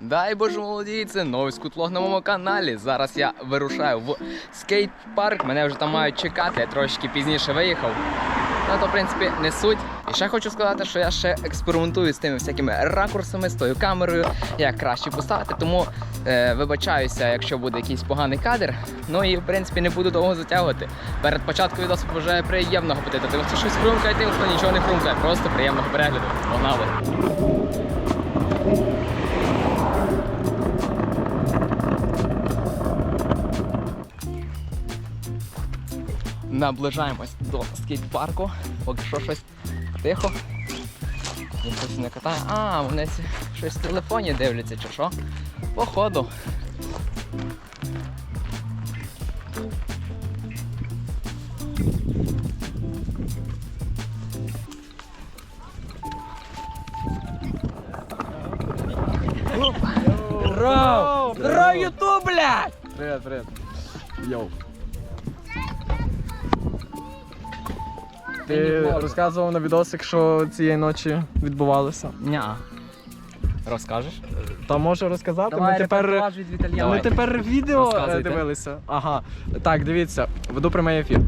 Дай Боже молоді, це новий скутлог на моєму каналі. Зараз я вирушаю в скейт-парк. Мене вже там мають чекати, я трошки пізніше виїхав. Ну, то, в принципі, не суть. І ще хочу сказати, що я ще експериментую з тими всякими ракурсами, з тою камерою, як краще поставити. Тому е, вибачаюся, якщо буде якийсь поганий кадр. Ну і в принципі не буду довго затягувати. Перед початком відосу вже приємного апетиту. Тим, хто щось хрумкає, тим, хто нічого не хрумкає. Просто приємного перегляду. Погнали! Наближаємось до скейт-парку. Поки що щось тихо. Ніхтось не катає. А, вони щось в телефоні дивляться, чи що? Походу. Здоров! Здоров, Ютуб, блядь! Привет, привет. Йоу. Ти розказував на відосик, що цієї ночі відбувалося. Ня. Розкажеш? Та може розказати? ми тепер, від ми тепер відео е, дивилися. Ага. Так, дивіться, веду прямий ефір.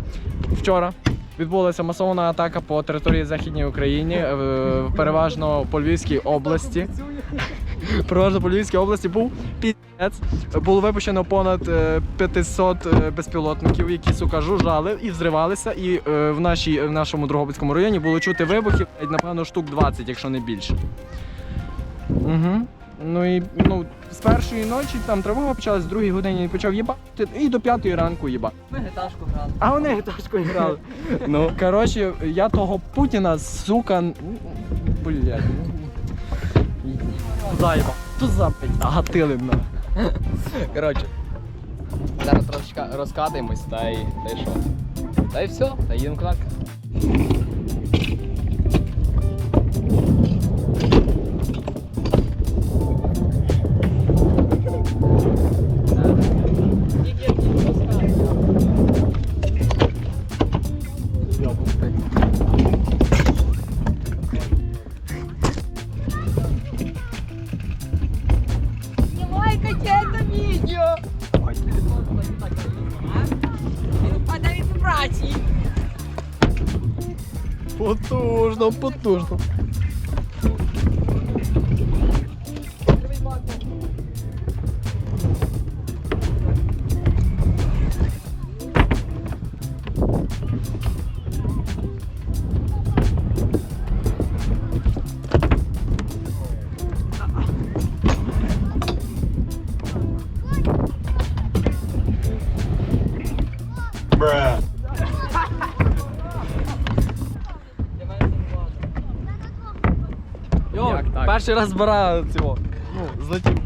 Вчора відбулася масована атака по території Західній України, е, переважно по Львівській області. Переважно по Львівській області був піц. Було випущено понад е, 500 е, безпілотників, які сука жужжали і взривалися. І е, в, нашій, в нашому Дрогобицькому районі було чути вибухів, напевно, штук 20, якщо не більше. Угу. Ну і ну, з першої ночі там тривога почалась, з другій годині почав їбати, і до п'ятої ранку їбати. Ми гиташку грали. А вони гітарською грали. ну, коротше, я того Путіна, сука. ну, Заєба. Тут запить, гатили на. Коротше. Зараз розкатаємось, та й та й що? Та й все, та їдемо кудак. Это видео! Подай вибрації. Потужно, потужно. Перший раз збираю цього. Ну, злетів.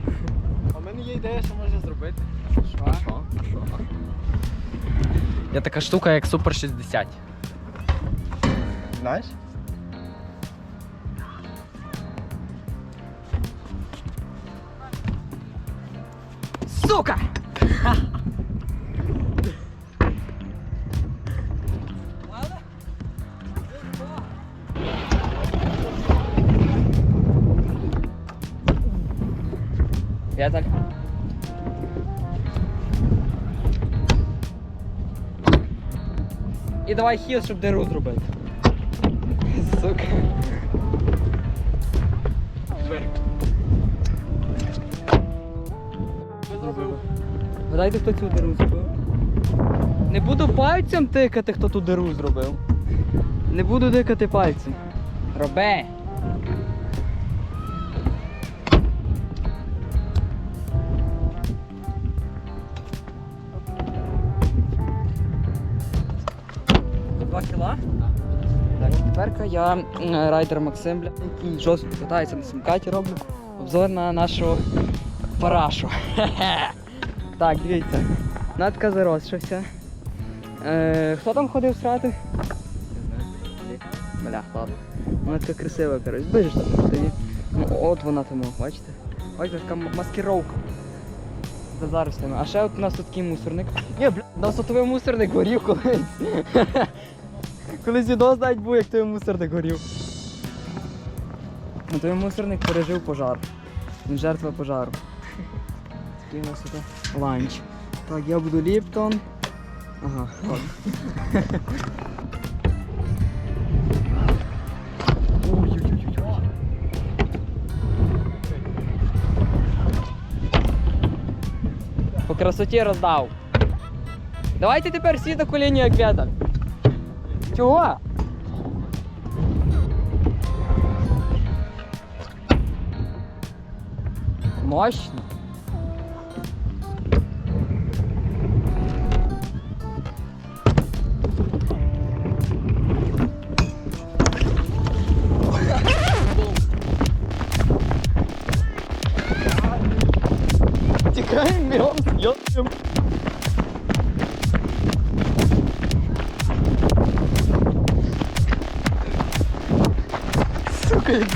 А в мене є ідея, що можна зробити. Що? Що? Що? Є така штука, як Супер 60. Знаєш? Сука! Я так. І давай хіл, щоб диру зробити. Сука. Гадайте, хто цю диру зробив. Не буду пальцем тикати, хто ту диру зробив. Не буду дикати пальцем. Робе! 2 кіла. Так, Теперка я райдер Максим, який жорстко катається на симкаті роблю. Обзор на нашу парашу. Так, дивіться. Натка заросшився. Е, Хто там ходив срати? Бля, ладно. Вона така красива, коротше. Бачиш там стоїть. Ну от вона тому, бачите? Бачите, така маскировка. За зараз. А ще от у нас тут такий мусорник. Є, бля, у нас отовий мусорник горів колись. Колись відос навіть був, як той мусорник горів. Ну той мусорник пережив пожар. Він жертва пожару. Такий у нас тут ланч. Так, я буду Ліптон. Ага, от. По красоті роздав. Давайте тепер всі до коліні як в'ята. Чого? Мощно. Так,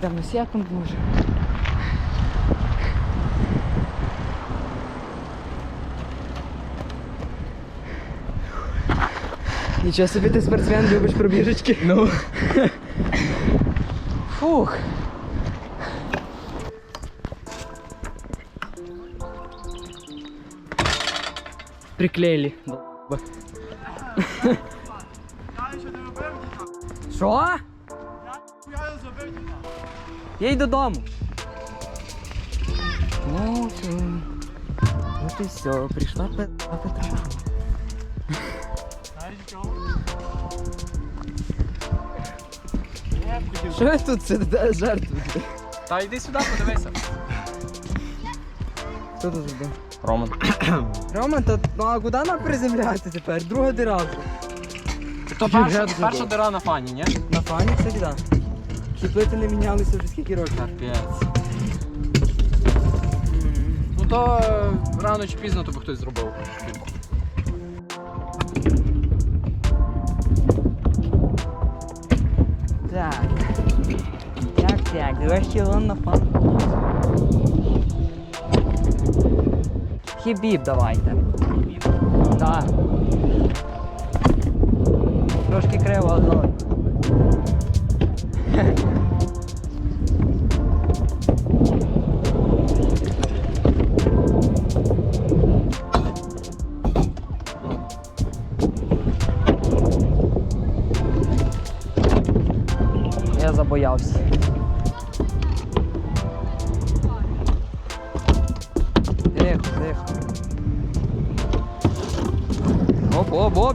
там на секунд може. Нічого собі ти спортсмен, любиш пробіжечки. Ну. Фух. Приклеїли. Що? Я й додому. Ну, все. Вот і все, прийшла Петра Петра. Що ви тут сидите жертвуєте? Та йди сюди, подивися. Хто тут іде? Роман. Рома, то ну, а куди нам приземляти тепер? Друга дира. То перша, перша дира на фані, ні? На фані це біда. Ті плити не мінялися вже скільки років. Капець. Ну то е, рано чи пізно тобі хтось зробив. Так. Давай ще на фан. Хібіб давайте. Да. Трошки криво, але.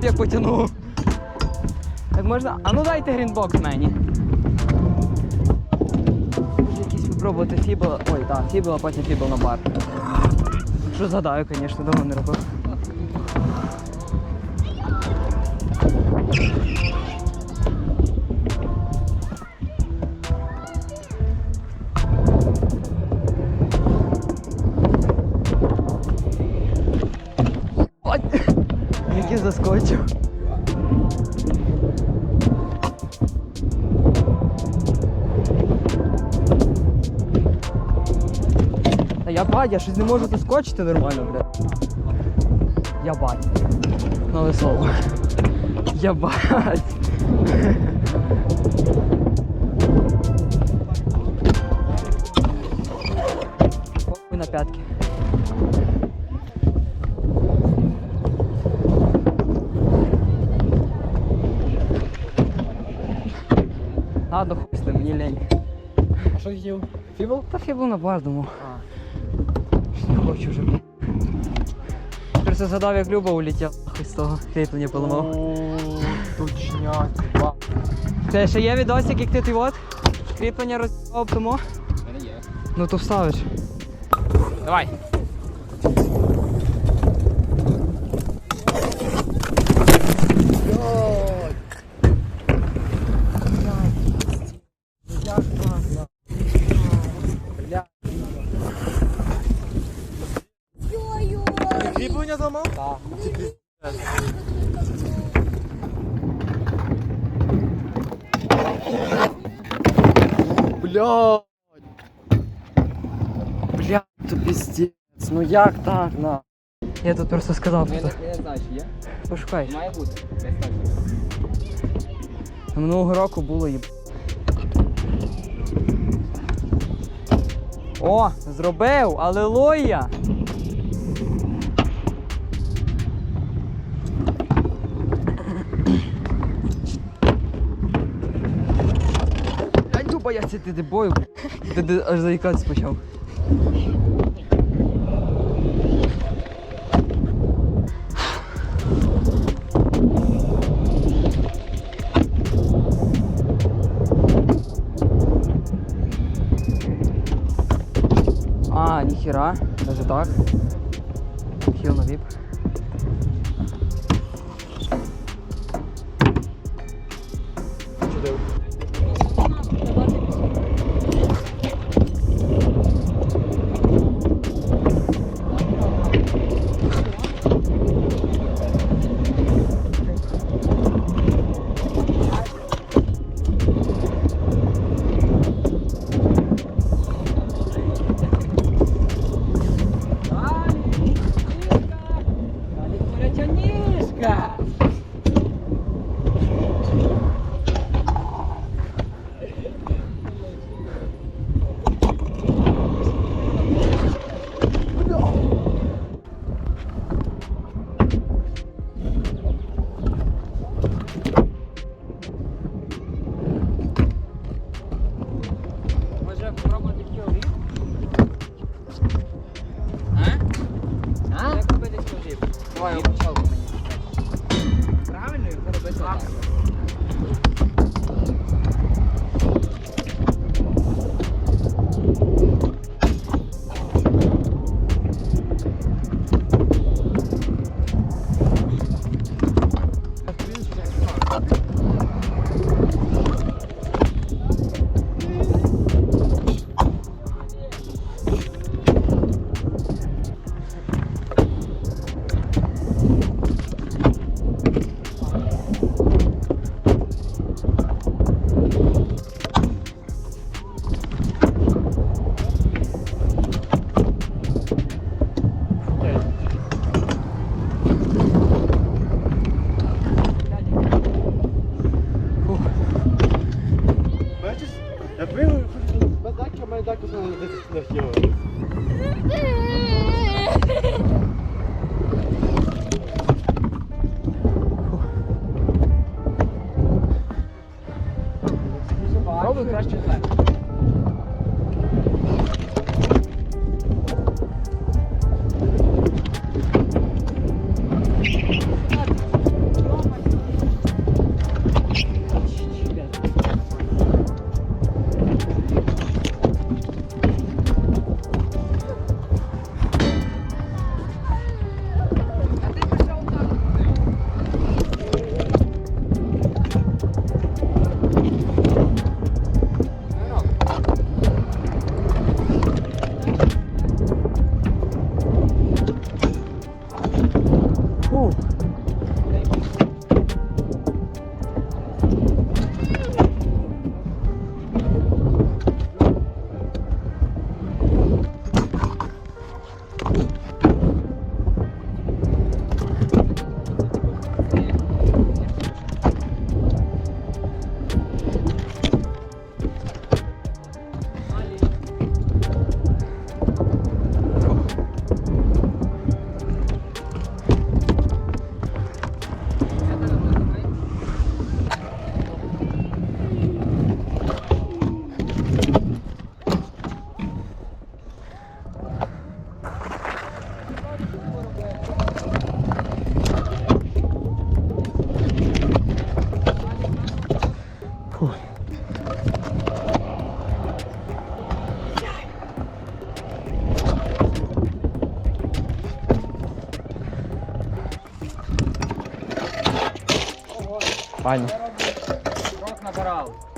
Оп, я потягнув. Так можна. А ну дайте грінбокс мені. Може якийсь випробувати фібл. Ой, так, фібл, а потім фібл на бар. Що згадаю, звісно, давно не робив. Я бать, я щось не можу заскочити нормально, бля. Я бать. Нове слово. Я бать. Похуй на пятки. Ладно, хуй ним, мені лень. Що хотів? Фібл? Та фібл на бар думав. Хочу вже. Просто згадав, як Люба улетіла хоч з того кріплення поламав. Точняк. Це ще є відосик, як ти ти от кріплення роз'їбав тому? Ну то вставиш. Давай. Кріплення зламав? Так. Бля. Бля, то піздець. Ну як так, на? Я тут просто сказав, Я що не, я не знаю, чи є. пошукай. Має бути. Так. Минулого року було їб. О, зробив! Алелуя! Я тупо я це дебою. Ти ти аж заїкатись почав. А, ніхера, даже так. Хіл на віп. Його робити так. Бачиш? Файно. Рок набирав.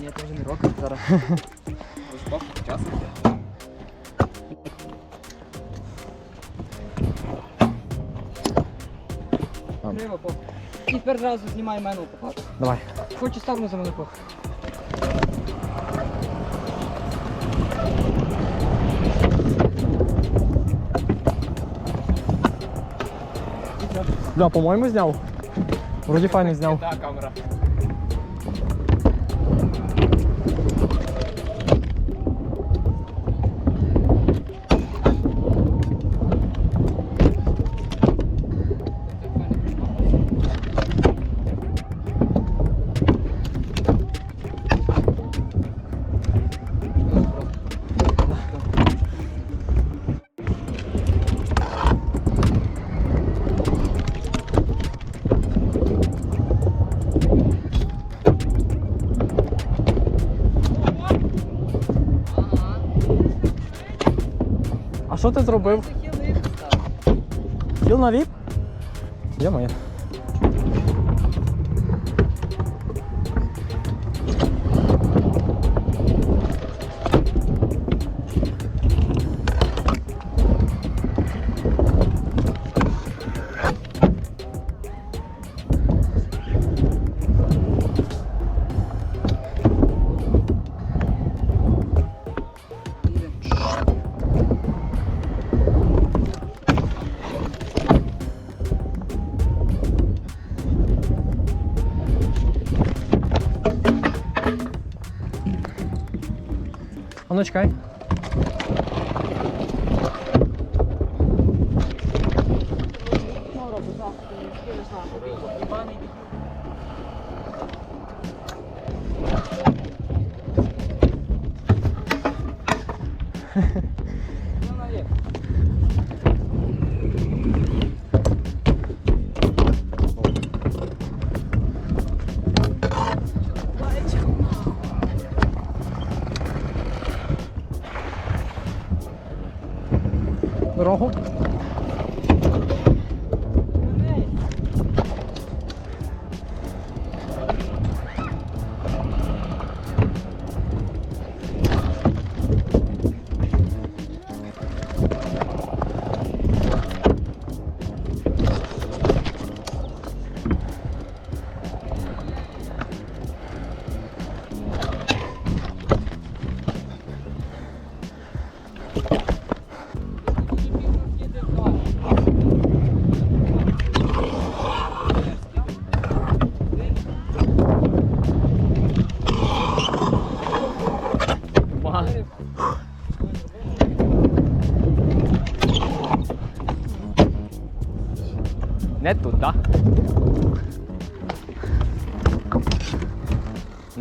Ні, це вже не рок, зараз. Час. Тепер зразу знімай мене по Давай. Хочу ставну за мене похуй. Да, по-моєму, зняв. Вроді файно зняв. Да, камера. Що ти зробив? Хіл на віп? Є моє. Ну чекай.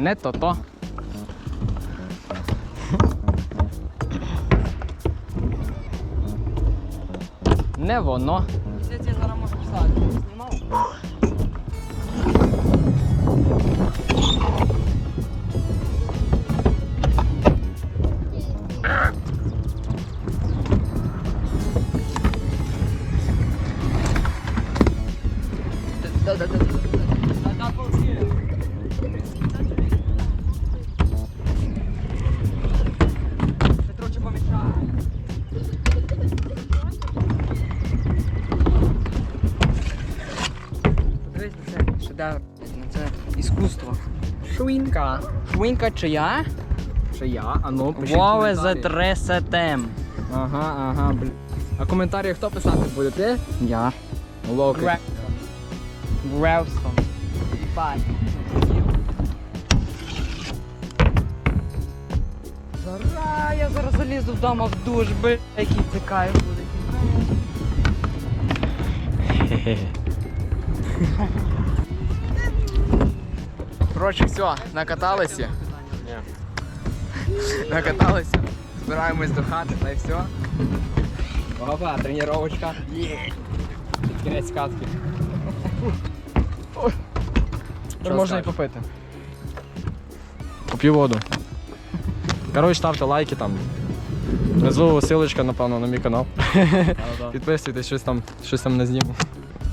Не то-то. Не воно. Швинка чия? Чи я? А ну, пишіть Вове коментарі. за тресетем. Ага, ага, блін. А коментарі хто писати буде? Ти? Я. Локи. Гревсон. Бай. Зара, я зараз залізу вдома в душ, би. Який це кайф буде. Коротше, все, накаталися. Накаталися. Збираємось до хати, та й все. Опа, тренировочка. Кінець катки. Тепер можна і попити. Поп'ю воду. Коротше, ставте лайки там. Внизу ссылочка, напевно, на мій канал. Підписуйтесь, щось там, щось там не зніму.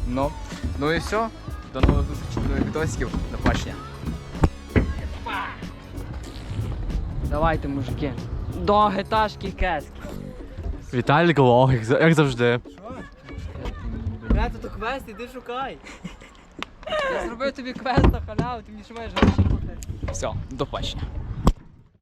Ну, ну і все. До нових зустрічей, до нових відосиків. До побачення. Давайте, мужики. До геташки кески. Віталік Лог, як завжди. Бля, тут квест, іди шукай. Я зробив тобі квест на халяву, ти мені ще маєш гроші. Все, до побачення.